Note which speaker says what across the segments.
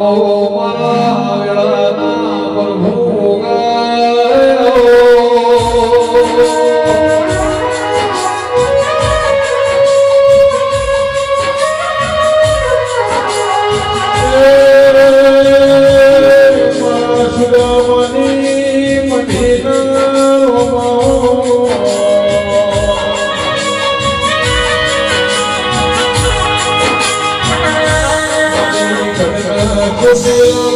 Speaker 1: ઓ મારા વેળાના
Speaker 2: você ama.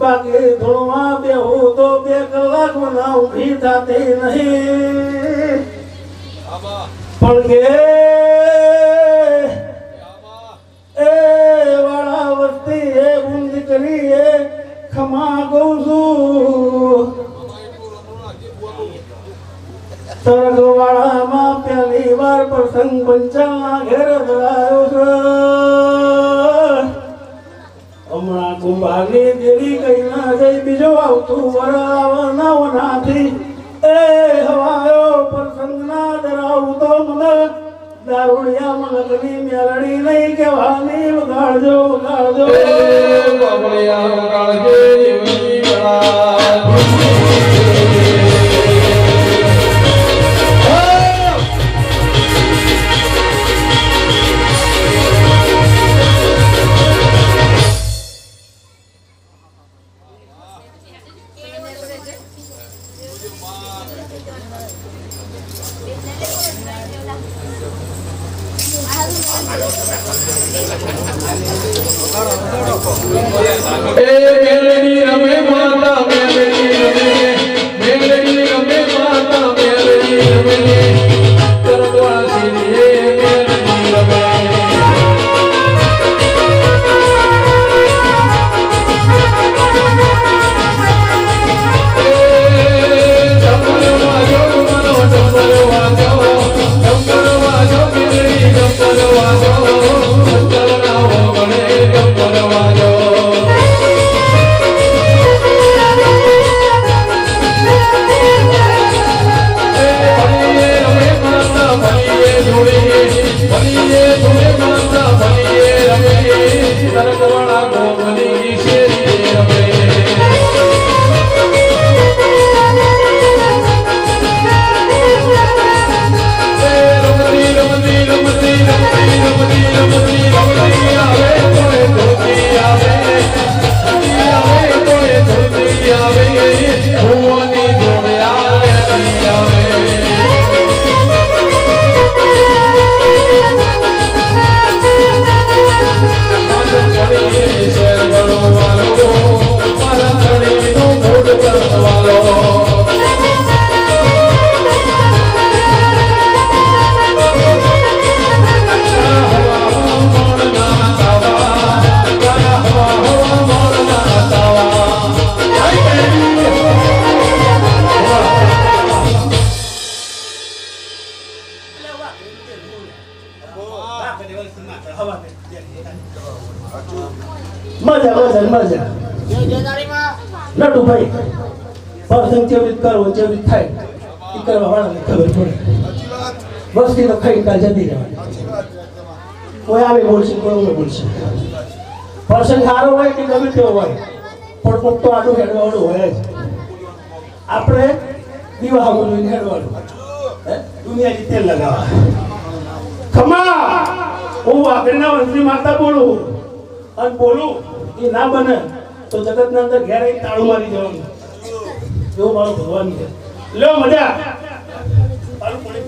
Speaker 2: બાકી થોડું બેહું તો બે કલાક ના ઊભી થતી નહીં. કે એ વાળા વસ્તી એ ઊંધી કરી એ ખમા કહું છું. સરગવાળામાં પહેલી વાર પ્રસંગ પંચાલના ઘેર ધરાયો છે. હમણાં કુંભારની દેવી કઈ ના જઈ બીજો આવતું વરાવના નાથી એ હવાયો પ્રસંગ ના ધરાવું તો મને. દારૂડિયા મગની મેલડી નહીં કહેવાની વગાડજો વગાડજો.
Speaker 1: એ મેલડી રમે રમે
Speaker 2: મજા મજા મજા. નટુભાઈ પર્સન કેવી રીત કરવો કેવી થાય. એ કરવા વાળાને ખબર પડે. વસ્તી તો ખાઈ કાલ જતી રહેવાની. કોઈ આવે બોલશે કોઈ ઓમે બોલશે. પર્સન સારો હોય કે ગમે તેવો હોય. પણ કોક તો આટલું હેડવાળું હોય જ. આપણે દીવા સામું જોઈને? દુનિયાની તેલ લગાવવા. ખમા! હું આગળના વંશની માતા બોલું. અને બોલું. એ ના બને, તો જગતના અંદર ઘેર તાળું મારી જવાનું એવું મારું ભગવાન છે લ્યો, મજા તાળું પડી.